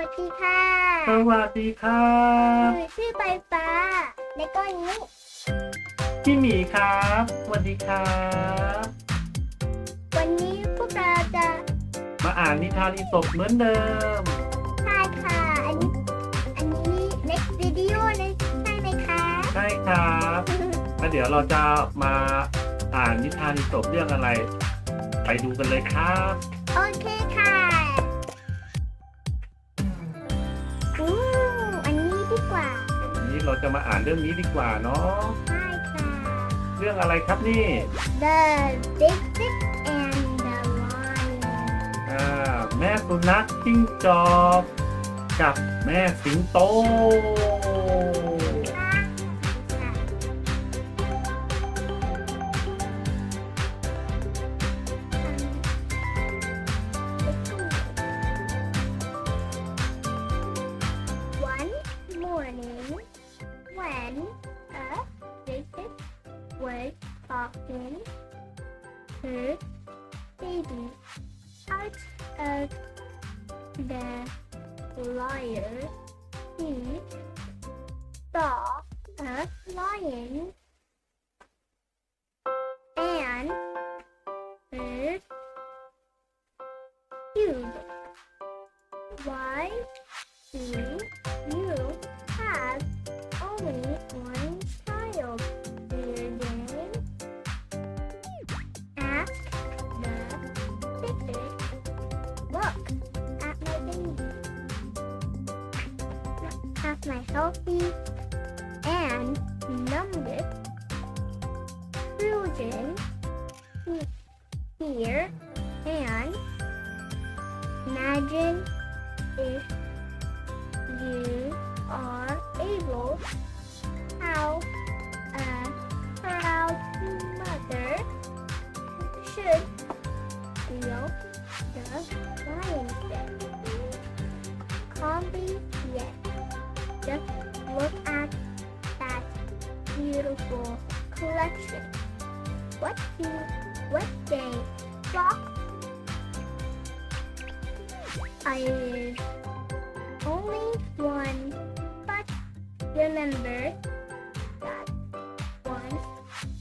วัสดีค่ะ สวัสดีครับหนูชื่อใบฟ้า และก็นี้พี่หมีครับสวัสดีครับ วันนี้พวกเราจะมาอ่านนิทานอีสปเหมือนเดิมทายค่ะ อันนี้ อันนี้ next video เลยใช่ไหมคะใช่ครับแล้วเดี๋ยวเราจะมาอ่านนิทานอีสปเรื่องอะไร ไปดูกันเลยครับ โอเคค่ะ เราจะมาอ่านเรื่องนี้ดีกว่าเนาะใช่ค่ะ เรื่องอะไรครับนี่ The Big Fish and the Lion อ่าแม่สุนัขจิ้งจอกกับแม่สิงโต her baby out of the he saw a lion and huge. Why do you have only one healthy and numbed children he- here and imagine if you are able how uh, a proud mother should look at that beautiful collection. What do what they flock? I only one, but remember that one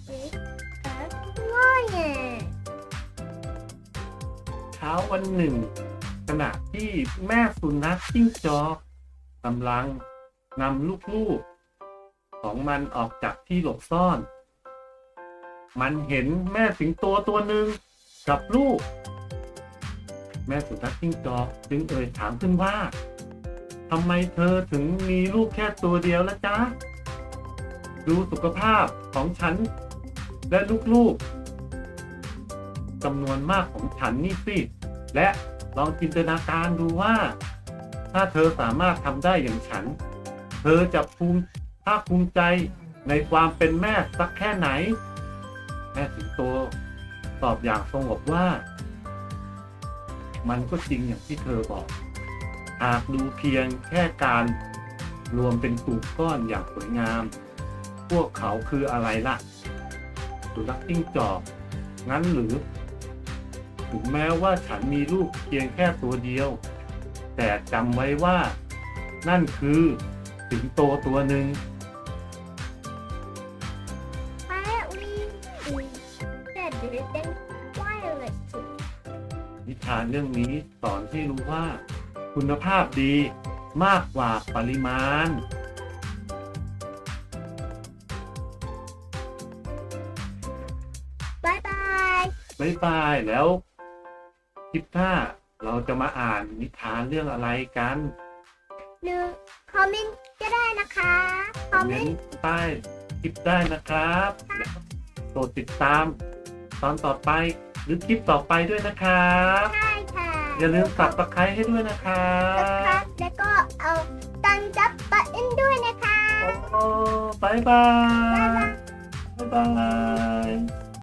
is a lion. เช้าวันหนึ่งขณะที่แม่สุนัขจิ้งจอกกำลัง นำลูกๆ ของมันออกจากที่หลบซ่อน มันเห็นแม่สิงโตตัวหนึ่งกับลูก แม่สุนัขจิ้งจอกจึงเอ่ยถามขึ้นว่าทำไมเธอถึงมีลูกแค่ตัวเดียวละจ๊ะ ดูสุขภาพของฉัน และลูกๆจำนวนมากของฉันนี่สิและลองจินตนาการดูว่า ถ้าเธอสามารถทำได้อย่างฉัน เธอจะภูมิภาคภูมิใจในความเป็นแม่สักแค่ไหน แม่สิงโตตอบอย่างสงบว่า มันก็จริงอย่างที่เธอบอก หากดูเพียงแค่การรวมเป็นกลุ่มก้อนอย่างสวยงาม พวกเขาคืออะไรล่ะสุนัขจิ้งจอก งั้นหรือ ถึงแม้ว่าฉันมีลูกเพียงแค่ตัวเดียว แต่จำไว้ว่า นั่นคือ สิงโตตัวหนึ่ง Quietly is better than wirelessly. นิทานเรื่องนี้สอนให้รู้ว่า คุณภาพดีมากกว่าปริมาณ Bye bye. บ๊ายบายแล้วคลิปหน้าเราจะมาอ่านนิทานเรื่องอะไรกัน หรือคอมเมนต์ก็ได้นะคะคคออมมเมเมนนต์ต์ใต้คลิปได้นะครับแล้วโปรดติดตาม ตอนต่อไปหรือคลิปต่อไปด้วยนะครับใช่ค่ะอย่าลืมสับตะไคร้ให้ด้วยนะครันะคะบแล้วก็เอาตังจับบัตนด้วยนะคะโอ้บายบายบ๊ายบาย